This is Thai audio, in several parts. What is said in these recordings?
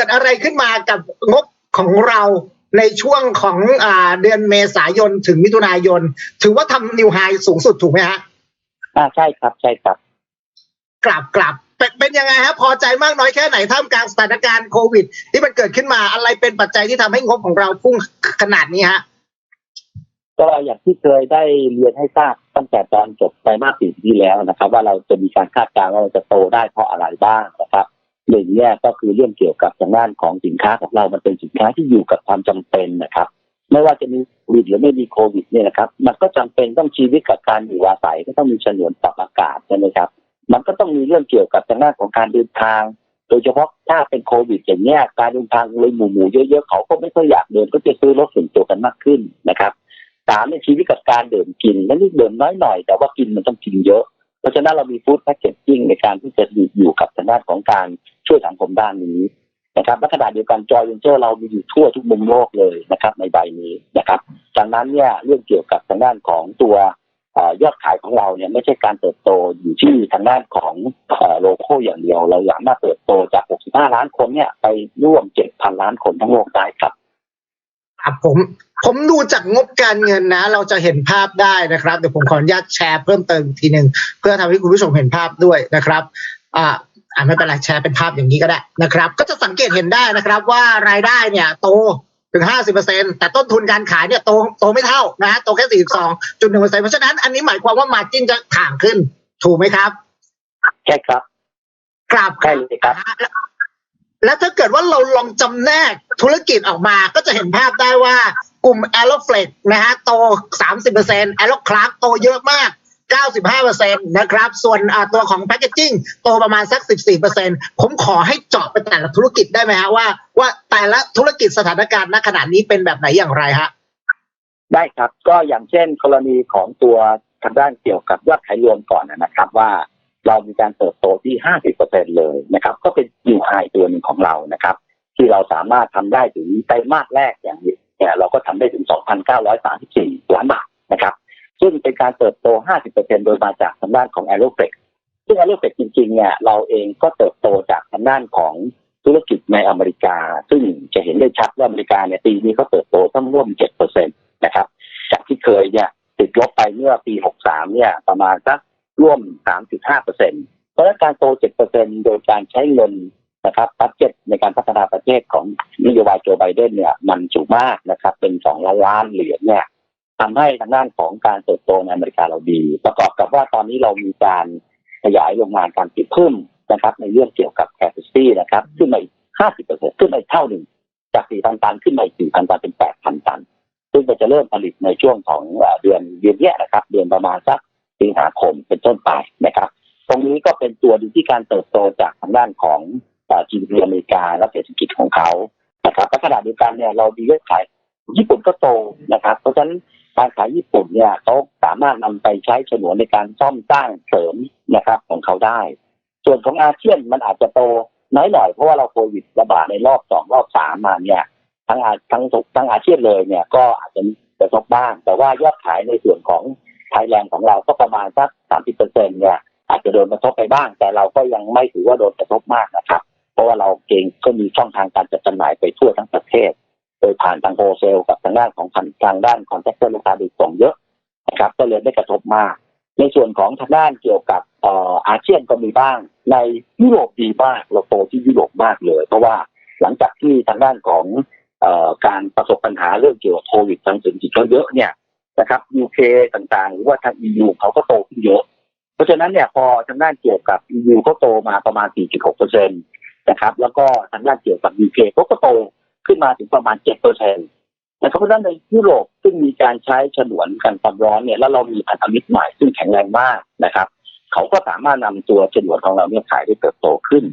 กิดอะไรขึ้นมากับงบของเราในช่วงของอ่าเดือนเมษายนถึงมิถุนายน ถือว่าทำนิวไฮสูงสุดถูกไหมฮะอ่าใช่ครับใช่ครับ กลับกลับเป็นเป็นยังไงฮะพอใจมากน้อยแค่ไหนท่ามกลางสถานการณ์โควิด ที่มันเกิดขึ้นมาอะไรเป็นปัจจัยที่ทำให้งบของเราพุ่งขนาดนี้ฮะก็อย่างที่เคยได้เรียนให้ทราบตั้งแต่ตอนจบไตรมาสสี่ที่แล้วนะครับ ว่าเราจะมีการคาดการณ์ว่าเราจะโตได้เพราะอะไรบ้างนะครับ หนึ่งเนี่ยก็คือเรื่องเกี่ยวกับทางด้านของสินค้าของเรา มันเป็นสินค้าที่อยู่กับความจำเป็นนะครับ ไม่ว่าจะมีโควิดหรือไม่มีโควิดเนี่ยนะครับ มันก็จำเป็นต้องชีวิตกับการอยู่อาศัยก็ต้องมีฉนวนปรับอากาศใช่ไหมครับ มันก็ต้องมีเรื่องเกี่ยวกับทางด้านของการเดินทาง โดยเฉพาะถ้าเป็นโควิดอย่างเนี้ยการเดินทางเลยหมู่ๆเยอะๆเขาก็ไม่ค่อยอยากเดินก็จะซื้อรถส่วนตัวกันมากขึ้นนะครับสามในชีวิตกับการดื่มกินและนี่ดื่มน้อยหน่อยแต่ว่ากินมันต้องกินเยอะ เพราะฉะนั้นเรามีฟู้ดแพคเกจจิ้งในการที่จะอยู่กับทางด้านของการ ช่วยสังคมด้านนี้นะครับและขณะเดียวกันจอยเวนเจอร์เรามีอยู่ทั่วทุกมุมโลกเลยนะครับ ในใบนี้นะครับดังนั้นเนี่ยเรื่องเกี่ยวกับทางด้านของตัวอยอดขายของเราเนี่ยไม่ใช่การเติบโตอยู่ที่ทางด้านของอโลโก้อย่างเดียว เราสามารถเติบโตจาก 65 ล้านคนเนี่ยไปร่วม 7,000 ล้านคนทั้งโลกได้ครับครับผมผมดูจากงบการเงินนะ เราจะเห็นภาพได้นะครับ เดี๋ยวผมขออนุญาตแชร์เพิ่มเติมทีหนึ่งเพื่อทำให้คุณผู้ชมเห็นภาพด้วยนะครับอ่า อ่าไม่เป็นไรแชร์เป็นภาพอย่างนี้ก็ได้นะครับ ก็จะสังเกตเห็นได้นะครับว่ารายได้เนี่ยโตถึง 50%แต่ต้นทุนการขายเนี่ยโตโตไม่เท่านะฮะโตแค่ 42.1%เพราะฉะนั้นอันนี้หมายความว่ามาจิ้นจะถ่างขึ้น ถูกไหมครับ ใช่ครับกราบใช่เลยครับนะฮะแล้วแล้วถ้าเกิดว่าเราลองจำแนกธุรกิจออกมาก็จะเห็นภาพได้ว่ากลุ่ม a e r o f l e x นะฮะโต 30% a e r o c l a r k โตเยอะมาก 95%นะครับ ส่วนตัวของ Packaging โตประมาณสัก 14%ผมขอให้เจาะไปแต่ละธุรกิจได้ไหมฮะว่า ว่าแต่ละธุรกิจสถานการณ์ณขณะนี้เป็นแบบไหนอย่างไรฮะได้ครับก็อย่างเช่นกรณีของตัวทางด้านเกี่ยวกับยอดขายรวมก่อนนะครับ ว่าเรามีการเติบโตที่ 50%เลยนะครับ ก็เป็นยูไฮตัวหนึ่งของเรานะครับ ที่เราสามารถทำได้ถึงไตรมาสแรกอย่างนี้เนี่ยเราก็ทำได้ถึง 2,934ล้านบาทนะครับ ซึ่งเป็นการเติบโต 50%โดยมาจากทางด้านของ a e r o f l e x ซึ่ง a e r o f l e x จริงๆเนี่ยเราเองก็เติบโตจากทางด้านของธุรกิจในอเมริกา ซึ่งจะเห็นได้ชัดว่าอเมริกาเนี่ยปีนี้เขาเติบโตต้องร่วม 7%นะครับ จากที่เคยเนี่ยติดลบไปเมื่อปี 63 เนี่ยประมาณสักร่วม 3.5%เพราะฉะนั้นการโต 7%โดยการใช้เงินนะครับบัตเจ็ตในการพัฒนาประเทศของนโยบายโจไบเดนเนี่ยมันสูงมากนะครับ เป็น 2 ล้านล้านเหรียญเนี่ย ทำให้ทางด้านของการเติบโตในอเมริกาเราดี ประกอบกับว่าตอนนี้เรามีการขยายโรงงานการผลิตเพิ่มนะครับ ในเรื่องเกี่ยวกับ capacity นะครับ ขึ้นมาอีก 50%ขึ้นมาอีกเท่าหนึ่ง จาก 4,000 ตันขึ้นมาอีก 4,000 ตันเป็น 8,000 ตัน ซึ่งก็จะเริ่มผลิตในช่วงของเดือนเดือนนี้นะครับ เดือนประมาณสักสิงหาคมเป็นต้นไปนะครับ ตรงนี้ก็เป็นตัวดูที่การเติบโตจากทางด้านของเอ่อ GDP อเมริกาและเศรษฐกิจของเขานะครับและขณะเดียวกันเนี่ยเรามียอดขายญี่ปุ่นก็โตนะครับ เพราะฉะนั้น การขายญี่ปุ่นเนี่ยเขาสามารถนำไปใช้ฉนวนในการซ่อมสร้างเสริมนะครับของเขาได้ ส่วนของอาเซียนมันอาจจะโตน้อยหน่อยเพราะว่าเราโควิดระบาดในรอบสองรอบสามมาเนี่ยทั้งอาทั้งทั้งอาเซียนเลยเนี่ยก็อาจจะมีกระทบบ้าง แต่ว่ายอดขายในส่วนของไทยแลนด์ของเราก็ประมาณสักสามสิบเปอร์เซ็นเนี่ยอาจจะโดนกระทบไปบ้าง แต่เราก็ยังไม่ถือว่าโดนกระทบมากนะครับ เพราะว่าเราเองก็มีช่องทางการจัดจำหน่ายไปทั่วทั้งประเทศ โดยผ่านทางโฮเซลกับทางด้านของทางด้านคอนแทคเตอร์ลูกค้าโดยตรงเยอะนะครับก็เลยไม่กระทบมาก ในส่วนของทางด้านเกี่ยวกับอออาเซียนก็มีบ้าง ในยุโรปดีมากเราโตที่ยุโรปมากเลย เพราะว่าหลังจากที่ทางด้านของออการประสบปัญหาเรื่องเกี่ยวกับโควิดทางเศรษฐกิจเขาเยอะเนี่ยนะครับยูเคต่างๆ หรือว่าทาง EU เขาก็โตขึ้นเยอะ เพราะฉะนั้นเนี่ยพอทางด้านเกี่ยวกับ EU เขาโตมาประมาณ 4.6เปอร์เซ็นต์นะครับแล้วก็ทางด้านเกี่ยวกับ UK เขาก็โต ขึ้นมาถึงประมาณ7เปอร์เซ็นต์นะครับเพราะฉะนั้นในยุโรปซึ่งมีการใช้ฉนวนกันความร้อนเนี่ยแล้วเรามีพันธมิตรใหม่ซึ่งแข็งแรงมากนะครับ เขาก็สามารถนำตัวฉนวนของเราเนี่ยขายได้เติบโตขึ้น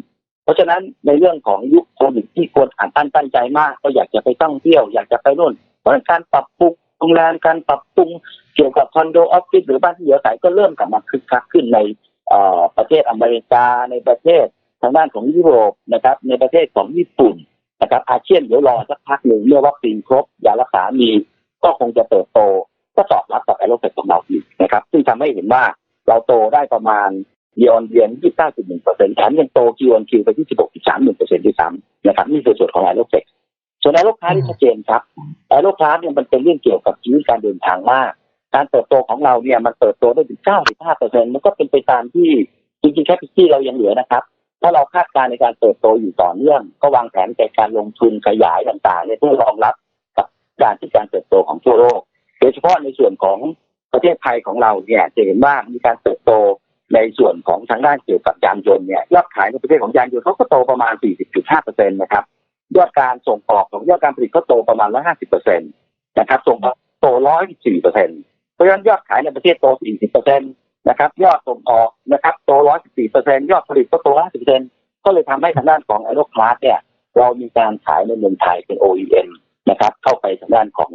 เพราะฉะนั้นในเรื่องของยุคโควิดที่คนอ่านตั้นตั้นใจมาก ก็อยากจะไปท่องเที่ยวอยากจะไปนู่นเพราะการปรับปรุงโรงแรมการปรับปรุงเกี่ยวกับคอนโดออฟฟิศหรือบ้านที่อยู่อาศัยก็เริ่มกลับมาคึกคักขึ้นในประเทศอเมริกาในประเทศทางด้านของยุโรปนะครับในประเทศของญี่ปุ่น นะครับอาเซียนเดี๋ยวรอสักพักหนึ่งเมื่อวัคซีนครบยารักษามีก็คงจะเติบโตก็ตอบรับกับไอโรเฟกของเราอีกนะครับ ซึ่งทำให้เห็นว่าเราโตได้ประมาณ year on year 29.1เปอร์เซ็นต์แถมยังโต Q on Q ไปที่16.31เปอร์เซ็นต์ที่ซ้ำนะครับนี่คือส่วนของไอโรเฟกส่วนไอโรคลาสที่ชัดเจนครับไอโรคลาสเนี่ยมันเป็นเรื่องเกี่ยวกับชีวิตการเดินทางมาก การเติบโตของเราเนี่ยมันเติบโตได้ถึง95เปอร์เซ็นต์มันก็เป็นไปตามที่จริงๆแคปิตี้เรายังเหลือนะครับ ถ้าเราคาดการณ์ในการเติบโตอยู่ต่อเนื่อง ก็วางแผนในการลงทุนขยายต่างๆเนี่ยเพื่อรองรับกับการที่การเติบโตของทั่วโลกโดยเฉพาะในส่วนของประเทศไทยของเราเนี่ยจะเห็นว่ามีการเติบโตในส่วนของทางด้านเกี่ยวกับยานยนต์เนี่ยยอดขายในประเทศของยานยนต์เขาก็โตประมาณ 40.5%นะครับยอดการส่งออกของยอดการผลิตก็โตประมาณ 150%นะครับส่งออกโต 114%เพราะฉะนั้นยอดขายในประเทศโต 40% นะครับ ยอดส่งออกนะครับโต114%ยอดผลิตก็โต50%ก็เลยทำให้ทางด้านของไอโรคลาสเนี่ยเรามีการขายในเมืองไทยเป็น OEM นะครับ เข้าไปทางด้านของ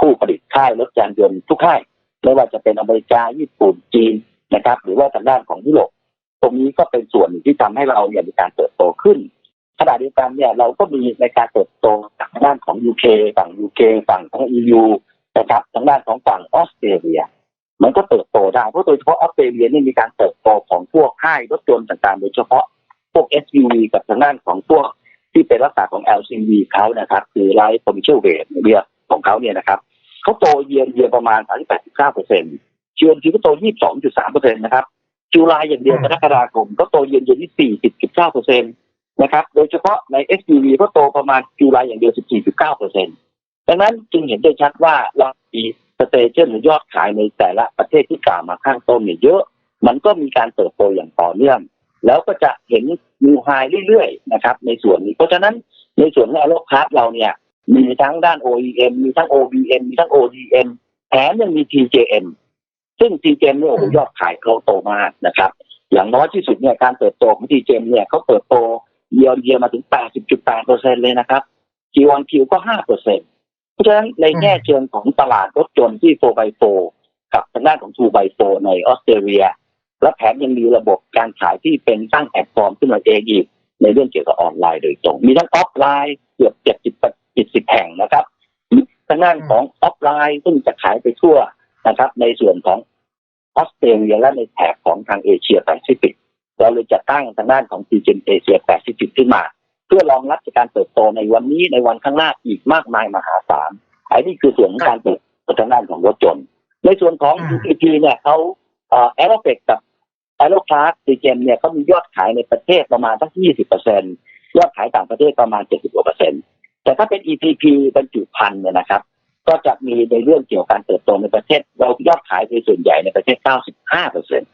ผู้ผลิตค่ายรถยานยนต์ทุกค่าย ไม่ว่าจะเป็นอเมริกาญี่ปุ่นจีนนะครับ หรือว่าทางด้านของยุโรปตรงนี้ก็เป็นส่วนที่ทำให้เราเนี่ยมีการเติบโตขึ้นขณะเดียวกันเนี่ยเราก็มีในการเติบโตจากทางด้านของ UK ฝั่ง UK ฝั่งของ EU นะครับทางด้านของฝั่งออสเตรเลีย มันก็เติบโตได้ เพราะโดยเฉพาะออสเตรเลียเนี่ยมีการเติบโตของพวกค่ายรถยนต์ต่างๆ โดยเฉพาะพวก SUV กับทางด้านของพวกที่เป็นลักษณะของ LCV เขานะครับ คือไลท์คอมมิชเชลเวทเรียกของเขาเนี่ยนะครับเขาโตเยียนเยียประมาณ 38.9เปอร์เซ็นต์เชียนทีก็โต 22.3เปอร์เซ็นต์นะครับจุลายอย่างเดียวกรกฎาคมก็โตเยียนเยียที่40.9เปอร์เซ็นต์นะครับโดยเฉพาะใน SUV ก็โตประมาณจุลายอย่างเดียว 14.9เปอร์เซ็นต์ดังนั้นจึงเห็นได้ชัดว่าเรามี สเตชันหรือยอดขายในแต่ละประเทศที่กล่าวมาข้างต้นเนี่ยเยอะ มันก็มีการเติบโตอย่างต่อเนื่อง แล้วก็จะเห็นนิวไฮเรื่อยๆนะครับในส่วนนี้ เพราะฉะนั้นในส่วนของอโลคาร์เราเนี่ย มีทั้งด้าน OEM มีทั้ง OBM มีทั้ง ODM แถมยังมี TJM ซึ่ง TJM เนี่ยโอ้โหยอดขายเขาโตมากนะครับ อย่างน้อยที่สุดเนี่ยการเติบโตของ TJM เนี่ยเขาเติบโตเยียร์เยียมาถึง 80.8เปอร์เซ็นเลยนะครับ Q1Q ก็ 5เปอร์ เพราะฉะนั้นในแง่เชิงของตลาดรถยนต์ที่ 4x4 กับทางด้านของ 2x4 ในออสเตรเลีย และแถมยังมีระบบการขายที่เป็นตั้งแพลตฟอร์มขึ้นมาเองอีกในเรื่องเกี่ยวกับออนไลน์โดยตรง มีทั้งออฟไลน์เกือบเจ็ดสิบเจ็ดสิบแห่งนะครับทางด้านของออฟไลน์ซึ่งจะขายไปทั่วนะครับ ในส่วนของออสเตรเลียและในแถบของทางเอเชียแปซิฟิกเราเลยจะตั้งทางด้านของ g ีเจนเอเชียแปซิฟิกขึ้นมา พื่อรองรับการเติบโตในวันนี้ในวันข้างหน้าอีกมากมายมหาศาลอันนี้คือส่วนของการเติบโตทางด้านของรถยนต์ในส่วนของ UPP เนี่ยเขาเอ่อแอโรเฟกกับแอโรคลาสดีเจมเนี่ยเขามียอดขายในประเทศประมาณสัก20เปอร์เซ็นยอดขายต่างประเทศประมาณ70กว่าเปอร์เซ็นต์แต่ถ้าเป็น EPP บรรจุภัณฑ์เนี่ยนะครับ ก็จะมีในเรื่องเกี่ยวกับการเติบโตในประเทศ เรายอดขายในส่วนใหญ่ในประเทศ95เปอร์เซ็นต์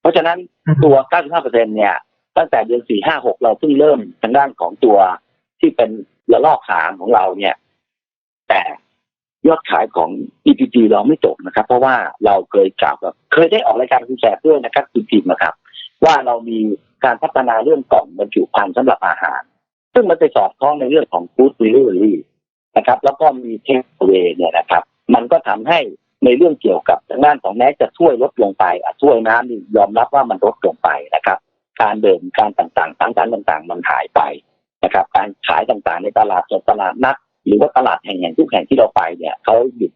เพราะฉะนั้นตัว 95เปอร์เซ็นต์เนี่ย ตั้งแต่เดือน4 5 6เราเพิ่งเริ่มทางด้านของตัวที่เป็นระลอกสามของเราเนี่ย แต่ยอดขายของ EPP เราไม่จบนะครับ เพราะว่าเราเคยกล่าวกับเคยได้ออกรายการคุณแจกด้วยนะครับคุณพิมนะครับ ว่าเรามีการพัฒนาเรื่องกล่องบรรจุภัณฑ์สำหรับอาหาร ซึ่งมันไปสอดคล้องในเรื่องของ food delivery นะครับ แล้วก็มีเทคเวเนี่ยนะครับ มันก็ทำให้ในเรื่องเกี่ยวกับทางด้านของแม้จะช่วยลดลงไปอช่วยน้ำนี่ยอมรับว่ามันลดลงไปนะครับ การเดินการต่างๆทั้งสารต่างๆ มันหายไปนะครับ การขายต่างๆ ในตลาดสดตลาดนัดหรือว่าตลาดแห่งๆทุกแห่งที่เราไปเนี่ยเขาหยุด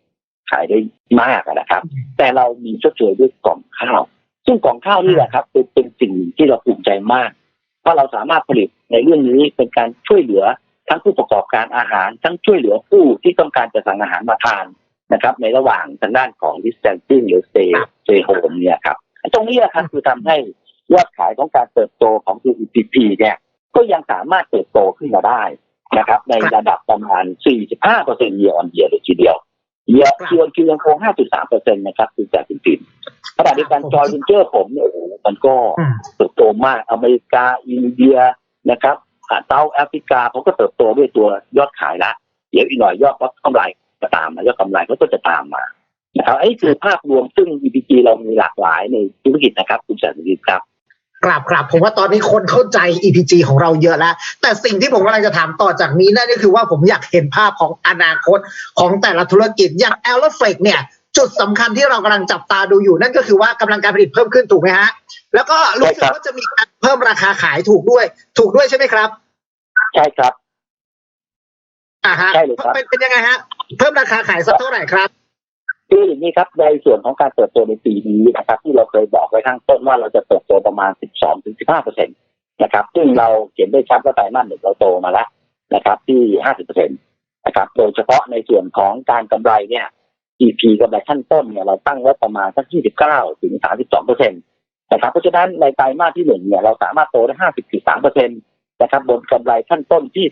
ขายได้มากอะนะครับ แต่เรามีชดเชยด้วยกล่องข้าว ซึ่งกล่องข้าวนี่แหละครับเป็นเป็นสิ่งที่เราภูมิใจมากว่าเราสามารถผลิตในเรื่องนี้เป็นการช่วยเหลือทั้งผู้ประกอบการอาหาร ทั้งช่วยเหลือผู้ที่ต้องการจะสั่งอาหารมาทานนะครับ ในระหว่างทางด้านของ distancing หรือ stay stay home เนี่ยครับตรงนี้แหละครับคือทำให้ ยอดขายของการเติบโตของตัว EPP เนี่ยก็ยังสามารถเติบโตขึ้นมาได้นะครับ ในระดับประมาณ 45เปอร์เซ็นต์ year on year เลยทีเดียวเยอะคิวคิวยังคง 5.3เปอร์เซ็นต์นะครับคือจากจริงๆขณะเดียวกันจอยวินเจอร์ผมเนี่ยโอ้โหมันก็เติบโตมากอเมริกาอินเดียนะครับเซาท์แอฟริกาเขาก็เติบโตด้วยตัวยอดขายละเดี๋ยวอีกหน่อยยอดกำไรจะตามมายอดกำไรก็จะตามมานะครับอันนี้คือภาพรวมซึ่ง EPG เรามีหลากหลายในธุรกิจนะครับคุณแสนสิริครับ กราบกราบผมว่าตอนนี้คนเข้าใจ EPG ของเราเยอะแล้ว แต่สิ่งที่ผมกำลังจะถามต่อจากนี้นั่นก็คือว่าผมอยากเห็นภาพของอนาคตของแต่ละธุรกิจอย่าง a l f l e x เนี่ย จุดสำคัญที่เรากำลังจับตาดูอยู่นั่นก็คือว่ากำลังการผลิตเพิ่มขึ้นถูกไหมฮะ แล้วก็รู้สึกว่าจะมีการเพิ่มราคาขายถูกด้วย ถูกด้วยใช่ไหมครับ ใช่ครับอ่าฮะใช่เลยครับเป็นเป็นยังไงฮะ เพิ่มราคาขายสักเท่าไหร่ครับ คืออย่างนี้ครับในส่วนของการเติบโตในปีนี้นะครับ ที่เราเคยบอกไว้ข้างต้นว่าเราจะเติบโตประมาณ 12-15เปอร์เซ็นตนะครับ ซึ่งเราเขียนได้ชัดว่าไตรมาสหนึ่งเราโตมาแล้วนะครับ ที่ 50เปอร์เซ็นตนะครับ โดยเฉพาะในส่วนของการกำไรเนี่ย GP กำไรขั้นต้นเนี่ยเราตั้งไว้ประมาณสัก 29ถึง32เปอร์เซ็นตนะครับ เพราะฉะนั้นในไตรมาสที่หนึ่งเนี่ยเราสามารถโตได้ 50.3เปอร์เซ็นตนะครับบนกำไรขั้นต้นที่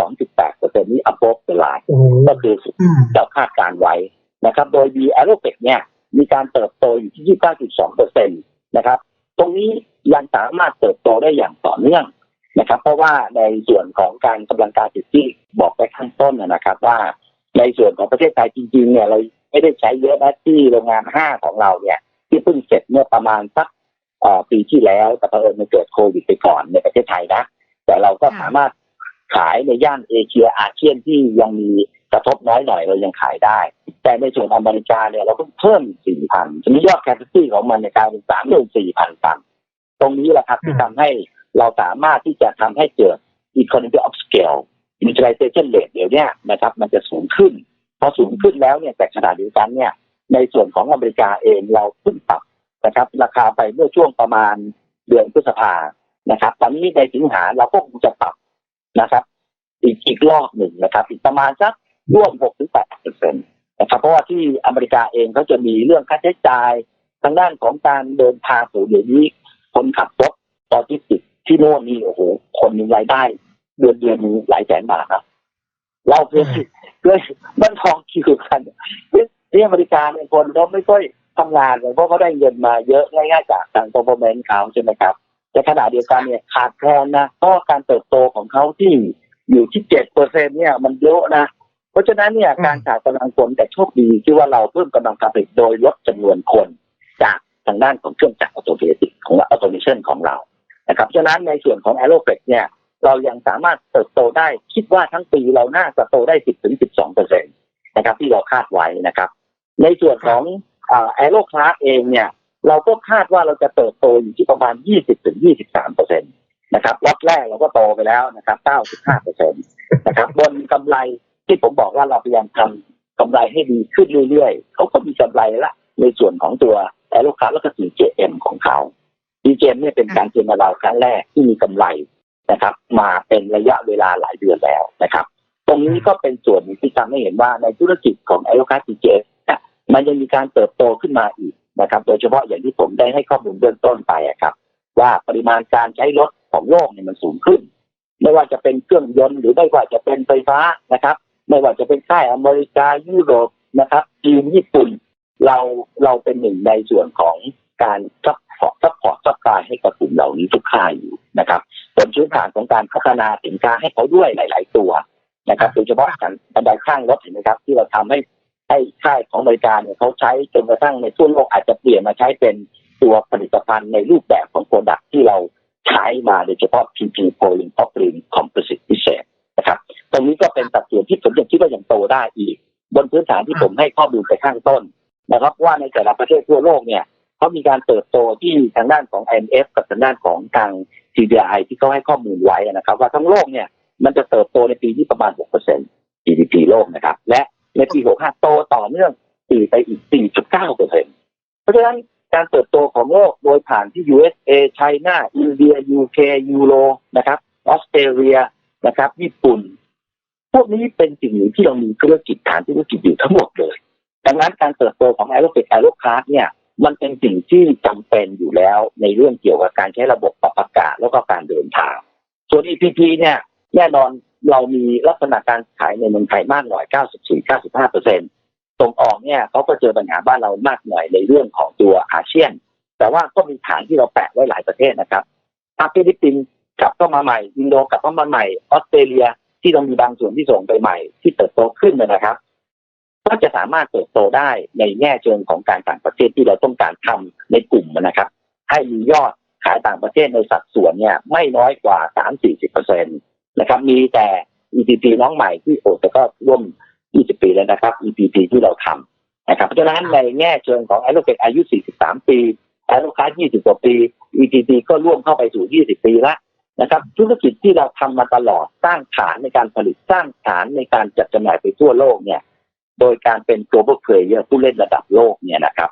32.8เปอร์เซ็นต์นี้ above the line โอ้โหก็คืออืมเราคาดการไว้ นะครับ โดย B a e r o t e c h เนี่ยมีการเติบโตอยู่ที่ 29.2เปอร์เซ็นต์นะครับ ตรงนี้ยังสามารถเติบโตได้อย่างต่อเนื่องนะครับ เพราะว่าในส่วนของการกำลังการผลิตที่บอกไปข้างต้นนะครับ ว่าในส่วนของประเทศไทยจริงๆเนี่ยเราไม่ได้ใช้เยอะนะที่โรงงาน5ของเราเนี่ย ที่เพิ่งเสร็จเมื่อประมาณสักปีที่แล้วแต่เผอิญมันเกิดโควิดไปก่อนในประเทศไทยนะ แต่เราก็สามารถขายในย่านเอเชียอาเซียนที่ยังมี กระทบน้อยหน่อยเรายังขายได้ แต่ในส่วนอเมริกาเนี่ยเราต้องเพิ่ม 4,000จะมียอดแคปซิตี้ของมันในกายเป็น34,000 ตัน ตรงนี้แหละครับที่ทำให้เราสามารถที่จะทำให้เกิด economy of scale utilization rate เดี๋ยวนี้นะครับ มันจะสูงขึ้น พอสูงขึ้นแล้วเนี่ยแต่ขณะเดียวกันเนี่ย ในส่วนของอเมริกาเองเราเพิ่งปรับนะครับ ราคาไปเมื่อช่วงประมาณเดือนพฤษภานะครับ ตอนนี้ในสิงหาเราก็คงจะปรับนะครับ อีกอีกรอบหนึ่งนะครับ อีกประมาณสัก ร่วม6ถึง8เปอร์เซ็นต์นะครับเพราะว่าที่อเมริกาเองเขาจะมีเรื่องค่าใช้จ่ายทางด้านของการเดินทางสู่เดี๋ยวนี้คนขับรถตอนที่ติดที่โน่นนี่โอ้โห คนมีรายได้ เดือนเดือนหนึงหลายแสนบาทครับเราเพื่อเพื่อมันทองคิวกันที่อเมริกาเนี่ยคนเขาไม่ค่อยทำงานเลยเพราะเขาได้เงินมาเยอะง่ายๆจากทาง performance เขาใช่ไหมครับแต่ขณะเดียวกันเนี่ยขาดแคลนนะเพราะการเติบโตของเขาที่อยู่ที่เจ็ดเปอร์เซ็นเนี่ยมันเยอะนะ เพราะฉะนั้นเนี่ยอืมการขาดกำลังคนแต่โชคดีที่ว่าเราเพิ่มกำลังการผลิตโดยลดจำนวนคนจากทางด้านของเครื่องจักรออโตเมติกของเราออโตเมชันของเรานะครับเพราะฉะนั้นในส่วนของ a e r o f l e x เนี่ยเรายังสามารถเติบโตได้คิดว่าทั้งปีเราน่าจะโตได้ 10ถึง12เปอร์เซ็นตนะครับ ที่เราคาดไว้นะครับ ในส่วนของแอโรคลาสเองเนี่ย เราก็คาดว่าเราจะเติบโตอยู่ที่ประมาณ 20ถึง23เปอร์เซ็นตนะครับล็อตแรกเราก็โตไปแล้วนะครับ 95เปอร์เซ็นตนะครับบนกำไร ที่ผมบอกว่าเราพยายามทำกำไรให้ดีขึ้นเรื่อยๆเขาก็มีกำไรละ ในส่วนของตัวแอโรคลาแล้วก็ DJM ของเขา DJM เนี่ยเป็นการเจนเราครั้งแรกที่มีกำไรนะครับ มาเป็นระยะเวลาหลายเดือนแล้วนะครับ ตรงนี้ก็เป็นส่วนที่ทำให้เห็นว่าในธุรกิจของไอโอคาซีเจมันยังมีการเติบโตขึ้นมาอีกนะครับ โดยเฉพาะอย่างที่ผมได้ให้ข้อมูลเบื้องต้นไปอะครับ ว่าปริมาณการใช้รถของโลกเนี่ยมันสูงขึ้น ไม่ว่าจะเป็นเครื่องยนต์หรือไม่ว่าจะเป็นไฟฟ้านะครับ ไม่ว่าจะเป็นค่ายอเมริกายุโรปนะครับจีนญี่ปุ่น เราเราเป็นหนึ่งในส่วนของการซัพพอร์ตซัพพอร์ตซัพพลายให้กับกลุ่มเหล่านี้ทุกค่ายอยู่นะครับบนพื้นฐานของการพัฒนาสินค้าให้เขาด้วยหลาย ๆ ตัวนะครับโดยเฉพาะการบันไดข้างรถเห็นไหมครับ ที่เราทำให้ให้ค่ายของบริการเนี่ยเขาใช้จนกระทั่งในทั่วโลกอาจจะเปลี่ยนมาใช้เป็นตัวผลิตภัณฑ์ในรูปแบบของโปรดักที่เราใช้มาโดยเฉพาะ PP Polymer Propylene Composite พิเศษ นะครับ ตรงนี้ก็เป็นสัดส่วนที่ผมยังคิดว่ายังโตได้อีก บนพื้นฐานที่ผมให้ข้อมูลไปข้างต้นนะครับ ว่าในแต่ละประเทศทั่วโลกเนี่ยเขามีการเติบโตที่ทางด้านของ IMF กับทางด้านของทาง CDI ที่เขาให้ข้อมูลไว้นะครับ ว่าทั้งโลกเนี่ยมันจะเติบโตในปีที่ประมาณ 6% GDP โลกนะครับ และในปี 65 โตต่อเนื่องปีไปอีก 4.9%เพราะฉะนั้นการเติบโตของโลกโดยผ่านที่ USA ไชน่าอินเดีย UK ยูโรนะครับออสเตรเลีย นะครับ ญี่ปุ่น พวกนี้เป็นสิ่งหนึ่งที่เรามีธุรกิจฐานธุรกิจอยู่ทั้งหมดเลย ดังนั้นการเติบโตของแอโรเฟกแอโรคลาสเนี่ย มันเป็นสิ่งที่จำเป็นอยู่แล้วในเรื่องเกี่ยวกับการใช้ระบบปรับอากาศแล้วก็การเดินทาง ส่วน EPP เนี่ยแน่นอนเรามีลักษณะการขายในเมืองไทยมากหน่อย 94-95เปอร์เซ็นต์ส่งออกเนี่ยเขาก็เจอปัญหาบ้านเรามากหน่อยในเรื่องของตัวอาเซียน แต่ว่าก็มีฐานที่เราแปะไว้หลายประเทศนะครับถ้าฟิลิปปินส์ กลับเข้ามาใหม่ อินโดกลับเข้ามาใหม่ออสเตรเลียที่เรามีบางส่วนที่ส่งไปใหม่ ที่เติบโตขึ้นนะครับ ก็จะสามารถเติบโตได้ในแง่เชิงของการต่างประเทศที่เราต้องการทำในกลุ่มนะครับ ให้มียอดขายต่างประเทศในสัดส่วนเนี่ย ไม่น้อยกว่า3-40เปอร์เซ็นตนะครับ มีแต่ EPP น้องใหม่ที่โอ้แต่ก็ร่วม 20 ปีแล้วนะครับ EPP ที่เราทำนะครับ เพราะฉะนั้นในแง่เชิงของ a อ r o เ e กอายุ 43 ปี a อ r o คา20 กว่าปี EPP ก็ร่วมเข้าไปสู่ 20 ปีล้ว นะครับธุรกิจที่เราทำมาตลอดสร้างฐานในการผลิตสร้างฐานในการจัดจำหน่ายไปทั่วโลกเนี่ยโดยการเป็น global player ผู้เล่นระดับโลกเนี่ยนะครับ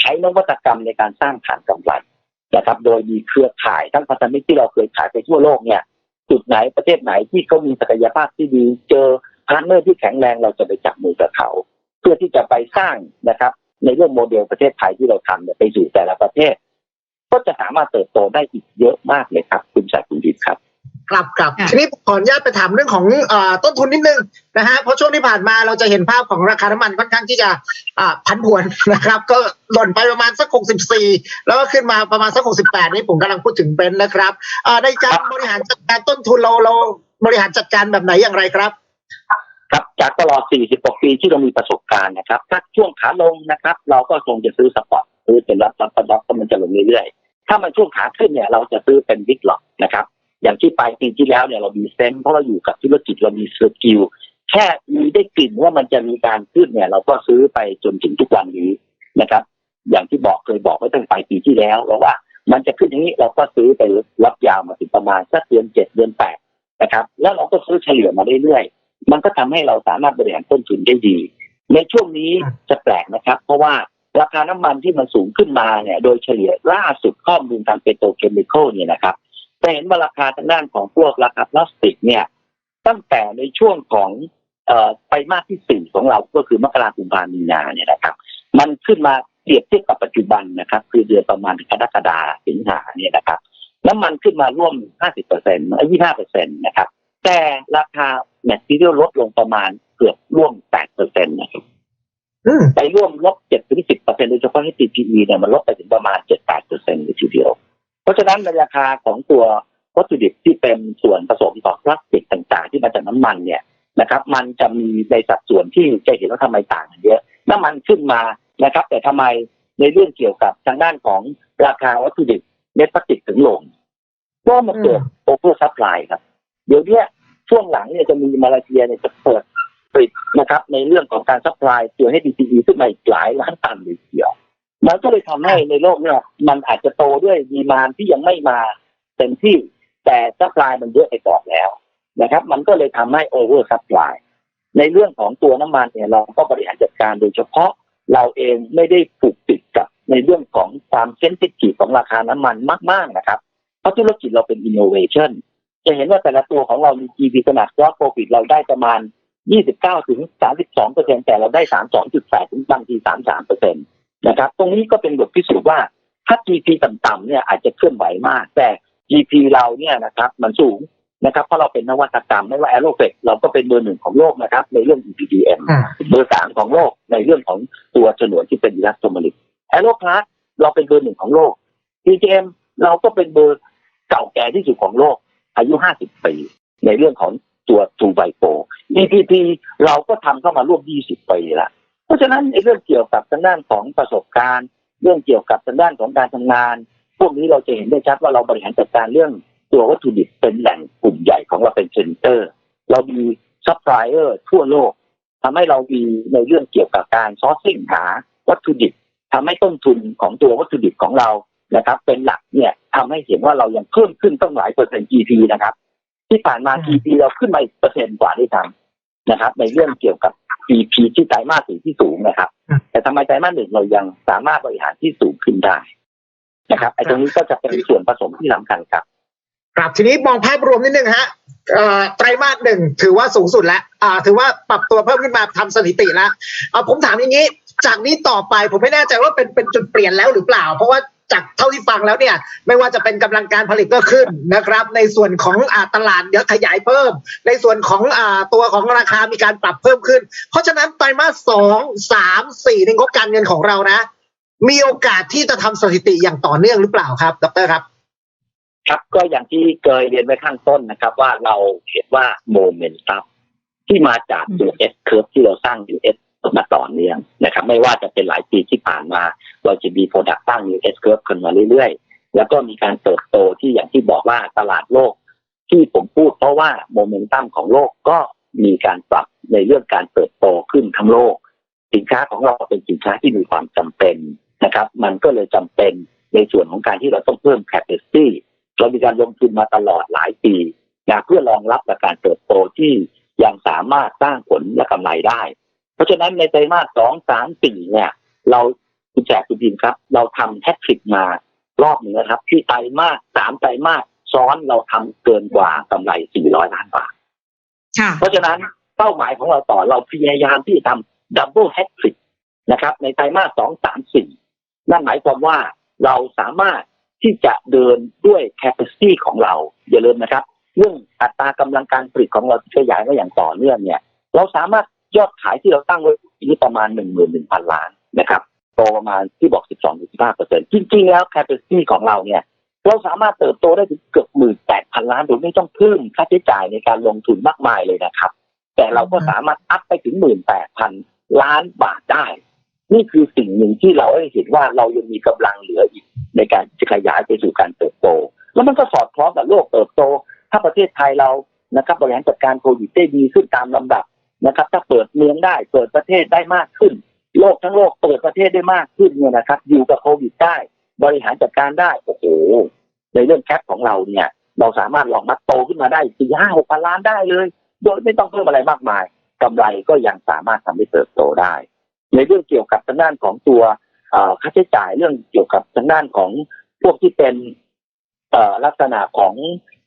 ใช้นวัตกรรมในการสร้างฐานกำไรนะครับโดยมีเครือข่ายทั้งพันธมิตรที่เราเคยขายไปทั่วโลกเนี่ยจุดไหนประเทศไหนที่เขามีศักยภาพที่ดีเจอพาร์ทเนอร์ที่แข็งแรงเราจะไปจับมือกับเขา เพื่อที่จะไปสร้างนะครับในเรื่องโมเดลประเทศไทยที่เราทำเนี่ยไปสู่แต่ละประเทศ ก็จะสามารถเติบโตได้อีกเยอะมากเลยครับ คุณสายคุณดิบครับครับครับค่ะทีนี้ขออนุญาตไปถามเรื่องของเอ่อต้นทุนนิดนึงนะฮะเพราะช่วงที่ผ่านมาเราจะเห็นภาพของราคาน้ำมันค่อนข้างที่จะอ่าพันผวนนะครับ ก็หล่นไปประมาณสัก 64 แล้วก็ขึ้นมาประมาณสัก 68 นี่ผมกำลังพูดถึงเป็นนะครับอ่าในการบริหารจัดการต้นทุนเราเราบริหารจัดการแบบไหนอย่างไรครับ ครับจากตลอด 40กว่าปีที่เรามีประสบการณ์นะครับถ้าช่วงขาลงนะครับ เราก็คงจะซื้อสปอร์ต ซื้อเป็นรับรับรับก็มันจะลงเรื่อยๆ ถ้ามันช่วงขาขึ้นเนี่ยเราจะซื้อเป็นบิ๊กหลอกนะครับ อย่างที่ปลายปีที่แล้วเนี่ยเรามีเซนเพราะเราอยู่กับธุรกิจเรามีสกิลแค่มีได้กลิ่นว่ามันจะมีการขึ้นเนี่ย เราก็ซื้อไปจนถึงทุกวันนี้นะครับ อย่างที่บอกเคยบอกไว้ตั้งปลายปีที่แล้วแล้วว่ามันจะขึ้นอย่างนี้เราก็ซื้อไปรับยาวมาถึงประมาณสักเดือนเจ็ดเดือนแปดนะครับ แล้วเราก็ซื้อเฉลี่ยมาเรื่อยๆมันก็ทำให้เราสามารถบริหารต้นทุนได้ดี ในช่วงนี้จะแปลกนะครับ เพราะว่า ราคาน้ำมันที่มันสูงขึ้นมาเนี่ย โดยเฉลี่ยล่าสุดข้อมูลทางเปโตรเคมีคอลเนี่ยนะครับจะเห็นว่าราคาทางด้านของพวกราคาพลาสติกเนี่ย ตั้งแต่ในช่วงของเอ่อไตรมาสที่สี่ของเราก็คือมกราคมกุมภาพันธ์มีนาเนี่ยนะครับ มันขึ้นมาเปรียบเทียบกับปัจจุบันนะครับ คือเดือนประมาณกรกฎาสิงหาเนี่ยนะครับน้ำมันขึ้นมาร่วม 50เปอร์เซ็นต์25เปอร์เซ็นต์นะครับ แต่ราคาแมททีเรียลลดลงประมาณเกือบร่วม8เปอร์เซ็นต์นะครับอืมไปร่วมลบ7 ถึง10เปอร์เซ็นต์โดยเฉพาะที่ TPE เนี่ยมันลดไปถึงประมาณ7-8เปอร์เซ็นต์เลยทีเดียว เพราะฉะนั้นในราคาของตัววัตถุดิบที่เป็นส่วนผสมของพลาสติกต่างๆ ที่มาจากน้ำมันเนี่ยนะครับ มันจะมีในสัดส่วนที่จะเห็นว่าทำไมต่างกันเยอะ น้ำมันขึ้นมานะครับ แต่ทำไมในเรื่องเกี่ยวกับทางด้านของราคาวัตถุดิบเม็ดพลาสติกถึงลงก็มาเกิดโอเวอร์ซัพพลายครับ เดี๋ยวเนี้ยช่วงหลังเนี่ยจะมีมาเลเซียเนี่ยจะเปิด ปิดนะครับ ในเรื่องของการซัพพลายตัวให้ DCE ขึ้นมาอีกหลายล้านตันเลยทีเดียวมันก็เลยทำให้ในโลกเนี่ยมันอาจจะโตด้วยดีมานที่ยังไม่มาเต็มที่แต่ซัพพลายมันเยอะไปก่อนแล้วนะครับ มันก็เลยทำให้โอเวอร์ซัพพลายในเรื่องของตัวน้ำมันเนี่ยเราก็บริหารจัดการโดยเฉพาะเราเองไม่ได้ผูกติดกับในเรื่องของความเซนซิทีฟของราคาน้ำมันมาก ๆนะครับเพราะธุรกิจเราเป็น innovation จะเห็นว่าแต่ละตัวของเรามี GP ขนาด gross profit เราได้ประมาณ 29ถึง32เปอร์เซ็นแต่เราได้32.8ถึงบางที33เปอร์เซ็นตนะครับ ตรงนี้ก็เป็นบทพิสูจน์ว่าถ้า GP ต่ำๆเนี่ยอาจจะเคลื่อนไหวมาก แต่ GP เราเนี่ยนะครับมันสูงนะครับเพราะเราเป็นนวัตกรรมไม่ว่า Aeroflex เราก็เป็นเบอร์หนึ่งของโลกนะครับ ในเรื่อง EPDM อ่าเบอร์สามของโลกในเรื่องของตัวฉนวนที่เป็นอิลัสโตมาลิกแอโรพลาสเราเป็นเบอร์หนึ่งของโลก PGM เราก็เป็นเบอร์เก่าแก่ที่สุดของโลก อายุ 50 ปี ในเรื่องของ ตัวทูไบโป EPP เราก็ทำเข้ามาร่วม 20 ปีละเพราะฉะนั้นในเรื่องเกี่ยวกับทางด้านของประสบการณ์ เรื่องเกี่ยวกับทางด้านของการทำงาน พวกนี้เราจะเห็นได้ชัดว่าเราบริหารจัดการเรื่องตัววัตถุดิบเป็นแหล่งกลุ่มใหญ่ของเราเป็นเซ็นเตอร์ เรามีซัพพลายเออร์ทั่วโลกทำให้เรามีในเรื่องเกี่ยวกับการซอร์ซิ่งหาวัตถุดิบทำให้ต้นทุนของตัววัตถุดิบของเรานะครับ เป็นหลักเนี่ยทำให้เห็นว่าเรายังเพิ่มขึ้นต้องหลายเปอร์เซ็นต์ GP นะครับ ที่ผ่านมา GP เราขึ้นมาอีกเปอร์เซ็นต์กว่าด้วยซ้ำนะครับ ในเรื่องเกี่ยวกับ GP ที่ไตรมาสสี่ที่สูงนะครับ แต่ทำไมไตรมาสหนึ่งเรายังสามารถบริหารที่สูงขึ้นได้นะครับไอ้ตรงนี้ก็จะเป็นส่วนผสมที่สำคัญครับครับทีนี้มองภาพรวมนิดนึงฮะเอ่อไตรมาสหนึ่งถือว่าสูงสุดแล้วอ่าถือว่าปรับตัวเพิ่มขึ้นมาทำสถิติแล้วเอาผมถามอย่างนี้ จากนี้ต่อไปผมไม่แน่ใจว่าเป็นเป็นจุดเปลี่ยนแล้วหรือเปล่า เพราะว่า จากเท่าที่ฟังแล้วเนี่ย ไม่ว่าจะเป็นกำลังการผลิตก็ขึ้นนะครับ ในส่วนของอตลาดเดี๋ยวขยายเพิ่ม ในส่วนของอตัวของราคามีการปรับเพิ่มขึ้น เพราะฉะนั้นไตรมาสสองสามสี่ในงบการเงินของเรานะ มีโอกาสที่จะทำสถิติอย่างต่อเนื่องหรือเปล่าครับ ดรครับ ครับก็อย่างที่เคยเรียนไว้ข้างต้นนะครับ ว่าเราเห็นว่าโมเมนตัมที่มาจากตัว S curve ที่เราสร้าง US มาต่อเนื่องนะครับ ไม่ว่าจะเป็นหลายปีที่ผ่านมา เราจะมีโปรดักต์สร้าง US curve ขึ้นมาเรื่อยๆ แล้วก็มีการเติบโตที่อย่างที่บอกว่าตลาดโลก ที่ผมพูดเพราะว่าโมเมนตัมของโลกก็มีการปรับในเรื่องการเติบโตขึ้นทั้งโลก สินค้าของเราเป็นสินค้าที่มีความจำเป็นนะครับ มันก็เลยจำเป็นในส่วนของการที่เราต้องเพิ่ม capacity เรามีการลงทุนมาตลอดหลายปีนะเพื่อรองรับกับการเติบโตที่ยังสามารถสร้างผลและกำไรได้ เพราะฉะนั้นในไตรมาสสองสามสี่เนี่ย เราคุณแจกคุณพิมครับ เราทำแฮตทริกมารอบหนึ่งนะครับ ที่ไตรมาสสามไตรมาสซ้อนเราทำเกินกว่ากำไร400ล้านบาทค่ะเพราะฉะนั้นเป้าหมายของเราต่อเราพยายามที่จะทำดับเบิลแฮตทริกนะครับ ในไตรมาสสองสามสี่นั่นหมายความว่าเราสามารถที่จะเดินด้วย capacity ของเรา อย่าลืมนะครับ เรื่องอัตรากำลังการผลิตของเราที่ขยายมาอย่างต่อเนื่องเนี่ย เราสามารถ ยอดขายที่เราตั้งไว้ที่ประมาณ1 1 0 0 0ล้านนะครับโตประมาณที่บอก12-15เปอร์เซ็นต์จริงๆแล้ว capacity ของเราเนี่ยเราสามารถเติบโตได้ถึงเกือบหมื่นแปดพันล้านโดยไม่ต้องเพิ่มค่าใช้จ่ายในการลงทุนมากมายเลยนะครับ แต่เราก็สามารถอัพไปถึงหมื่นแปดพันล้านบาทได้ นี่คือสิ่งหนึ่งที่เราได้เห็นว่าเรายังมีกำลังเหลืออีกในการจะขยายไปสู่การเติบโต แล้วมันก็สอดคล้องกับโลกเติบโต ถ้าประเทศไทยเรานะครับบริหารจัดการโควิดได้ดีขึ้นตามลำดับ นะครับ ถ้าเปิดเมืองได้เปิดประเทศได้มากขึ้น โลกทั้งโลกเปิดประเทศได้มากขึ้นเนี่ยนะครับอยู่กับโควิดได้ บริหารจัดการได้โอ้โหในเรื่องแคปของเราเนี่ย เราสามารถลองมัดโตขึ้นมาได้สี่ห้าหกพันล้านได้เลย โดยไม่ต้องเพิ่มอะไรมากมายกำไรก็ยังสามารถทำให้เติบโตได้ ในเรื่องเกี่ยวกับทางด้านของตัวค่าใช้จ่ายเรื่องเกี่ยวกับทางด้านของพวกที่เป็นลักษณะของ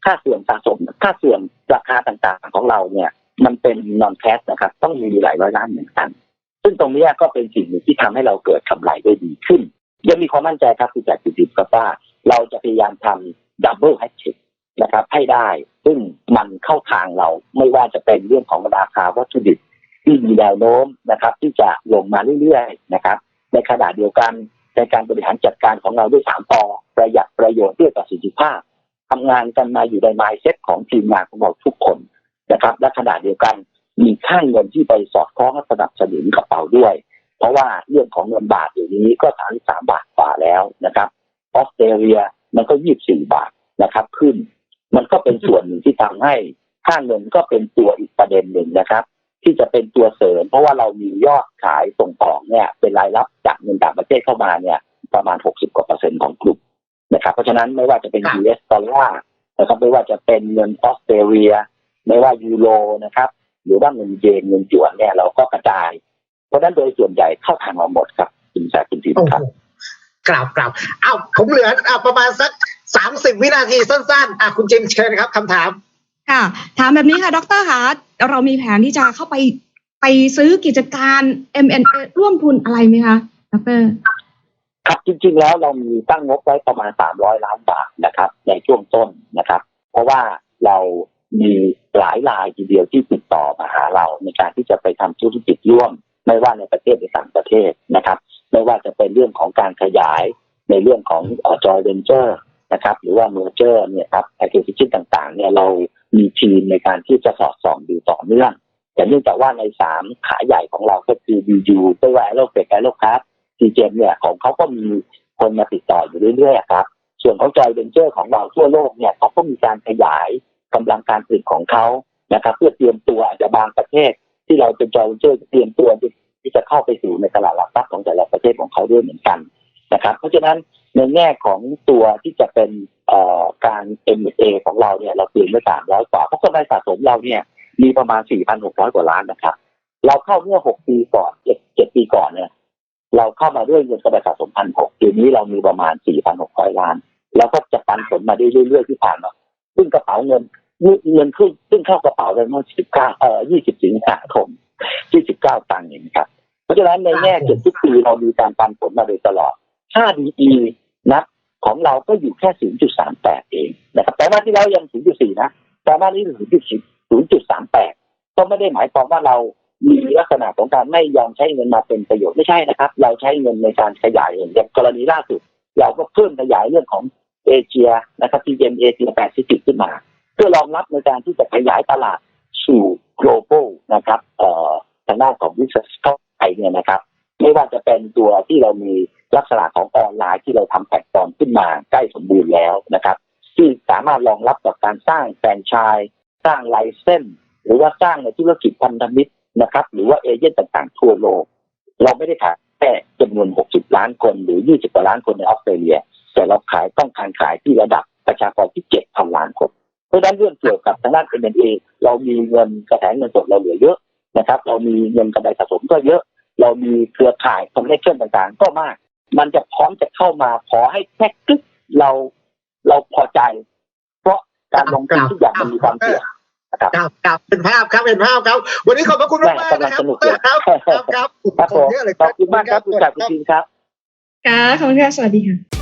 ค่าเสื่อมสะสมค่าเสื่อมราคาต่างๆของเราเนี่ย มันเป็นนอนแคสนะครับต้องมีหลายร้อยล้านเหมือนกัน ซึ่งตรงนี้ก็เป็นสิ่งหนึ่งที่ทำให้เราเกิดกำไรได้ดีขึ้น ยังมีความมั่นใจครับคุณจักรจิตครับว่าเราจะพยายามทำดับเบิลแฮช g นะครับให้ได้ ซึ่งมันเข้าทางเราไม่ว่าจะเป็นเรื่องของราคาวัตถุดิบที่มีแนวโน้มนะครับ ที่จะลงมาเรื่อยๆนะครับ ในขณะเดียวกันในการบริหารจัดการของเราด้วยสามปอประหยัดประโยชน์ด้วยประสิทธิภาพทำงานกันมาอยู่ในมายเซ็ตของทีมงานของเราทุกคน นะครับ และขณะเดียวกันมีค่าเงินที่ไปสอดคล้องและสนับสนุนกระเป๋าด้วย เพราะว่าเรื่องของเงินบาทอยู่นี้ก็สามสามบาทกว่าแล้วนะครับออสเตรเลียมันก็ยี่สี่บาทนะครับ ขึ้น มันก็เป็นส่วนหนึ่งที่ทำให้ค่าเงินก็เป็นตัวอีกประเด็นหนึ่งนะครับ ที่จะเป็นตัวเสริม เพราะว่าเรามียอดขายส่งออกเนี่ย เป็นรายรับจากเงินต่างประเทศเข้ามาเนี่ย ประมาณ60กว่าเปอร์เซ็นต์ของกลุ่มนะครับ เพราะฉะนั้นไม่ว่าจะเป็นครับ US ดอลลาร์นะครับไม่ว่าจะเป็นเงินออสเตรเลีย ไม่ว่ายูโรนะครับ หรือว่าเงินเยนเงินหยวนเนี่ยเราก็กระจาย เพราะฉะนั้นโดยส่วนใหญ่เข้าทางเราหมดครับคุณแสคุณทีมโอ้คโหรับกล่าวกล่าวอ้าวผมเหลืออะประมาณสักสามสิบวินาทีสั้นๆอะคุณจิมเชิญครับคำถามค่ะถามแบบนี้ค่ะดรคะเรามีแผนที่จะเข้าไปไปซื้อกิจการ M&A ร่วมทุนอะไรไหมคะดรครับจริงๆแล้วเรามีตั้งงบไว้ประมาณ300ล้านบาทนะครับ ในช่วงต้นนะครับ เพราะว่าเรา มีหลายรายทีเดียวที่ติดต่อมาหาเราในการที่จะไปทำธุรกิจร่วม ไม่ว่าในประเทศหรือต่างประเทศนะครับ ไม่ว่าจะเป็นเรื่องของการขยายในเรื่องของจอยเวนเจอร์นะครับ หรือว่าเมอร์เจอร์เนี่ยครับแอคทิวิตี้ต่างๆ เนี่ยเรามีทีมในการที่จะสอดส่องดูต่อเนื่อง แต่เนื่องจากว่าในสามขาใหญ่ของเราก็คือ BU ไม่ว่าโลกเฟกไอโลคัสซีเจมเนี่ยของเขาก็มีคนมาติดต่ออยู่เรื่อยๆครับ ส่วนของจอยเวนเจอร์ของเราทั่วโลกเนี่ยเขาก็มีการขยาย กำลังการผลิตของเขานะครับ เพื่อเตรียมตัวอาจจะบางประเทศ ที่เราเป็นจอยเวนเจอร์เตรียมตัวที่จะเข้าไปสู่ในตลาดหลักทรัพย์ของแต่ละประเทศของเขาด้วยเหมือนกันนะครับ เพราะฉะนั้นในแง่ของตัวที่จะเป็นเอ่อการ M&A ของเราเนี่ยเราเตรียมไว้สามร้อยกว่าเพราะกำไรสะสมเราเนี่ยมีประมาณ4,600กร้อยกว่าล้านนะครับ เราเข้าเมื่อ6ปีก่อน7 7ปีก่อนเนี่ยเราเข้ามาด้วยเงินกำไรสะสมพันหกปีนี้เรามีประมาณ4,600ล้าน แล้วก็จะปันผลมาเรื่อยๆที่ผ่านมา ซึ่งกระเป๋าเงินเงินขึ้นซึ่งเข้ากระเป๋าเลยเมื่อ19เอ่อ20สิงหาคม29ตังค์เองครับ เพราะฉะนั้นในแง่เจ็ดทุกปีเรามีการปันผลมาโดยตลอดค่า DE นะของเราก็อยู่แค่ 0.38 เองนะครับ แต่ว่าที่แล้วยัง 0.4 นะ แต่ว่านี่0.38 ก็ไม่ได้หมายความว่าเรามีลักษณะของการไม่ยอมใช้เงินมาเป็นประโยชน์ไม่ใช่นะครับ เราใช้เงินในการขยายอย่างกรณีล่าสุด เราก็เพิ่มขยายเรื่องของ เอเชียนะครับที่เป็นเอเชียแปซิฟิกขึ้นมา เพื่อรองรับในการที่จะขยายตลาดสู่ global นะครับเอ่อทางด้านของ business เข้าไปเนี่ยนะครับ ไม่ว่าจะเป็นตัวที่เรามีลักษณะของออนไลน์ที่เราทำแพลตฟอร์มขึ้นมาใกล้สมบูรณ์แล้วนะครับ ที่สามารถรองรับกับการสร้างแฟรนไชส์สร้างไลเซนส์หรือว่าสร้างในธุรกิจพันธมิตรนะครับ หรือว่าเอเจนต์ต่างๆทั่วโลก เราไม่ได้ขายแค่จำนวน 60 ล้านคนหรือ 20กว่าล้านคนในออสเตรเลีย แต่เราขายต้องการขายที่ระดับประชากรที่7,000ล้านคน เพราะฉะนั้นเรื่องเกี่ยวกับทางด้าน M&A เรามีเงินกระแสเงินสดเราเหลือเยอะนะครับ เรามีเงินกำไรสะสมก็เยอะ เรามีเครือข่ายคอนเนคชั่นต่างๆ ก็มาก มันจะพร้อมจะเข้ามาขอให้แค่กึกเราเราพอใจ เพราะการลงทุนทุกอย่างมันมีความเสี่ยงนะครับครับครับเป็นภาพครับเป็นภาพครับ วันนี้ขอบพระคุณมากมากๆนะครับแม่กำลังสนุกเลยครับครับครับครับผมเยอะเลยขอบคุณมากครับคุณจักรคุณจินครับค่ะขอบคุณค่ะสวัสดีค่ะ